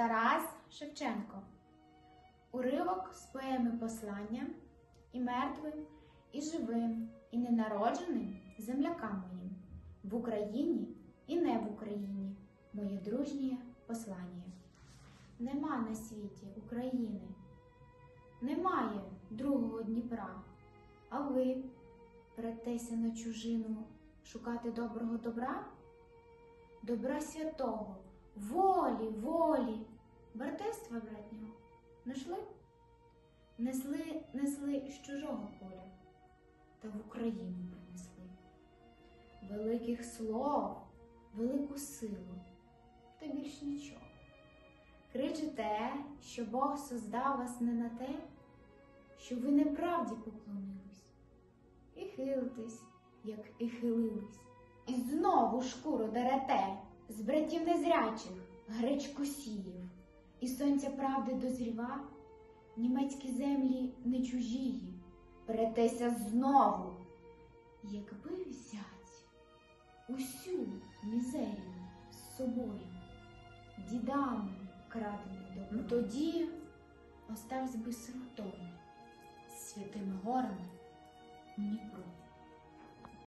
Тарас Шевченко. Уривок з поеми послання і мертвим, і живим, і ненародженим землякам моїм в Україні і не в Україні. Моє дружнє послання. Нема на світі України, немає другого Дніпра. А ви претеся на чужину шукати доброго добра? Добра святого, волі, волі, братерства братнього. Нашли? Несли, несли з чужого поля, та в Україну принесли. Великих слов, велику силу, та більш нічого. Кричите, що Бог создав вас не на те, що ви неправді поклонились, і хилитесь, як і хилились, і знову шкуру дерете з братів незрячих, гречку сіїв, і сонця правди дозріва, німецькі землі не чужії, претеся знову, якби взять усю мізерію з собою, дідами крадене добро. Тоді оставсь би сиротою, святими горами.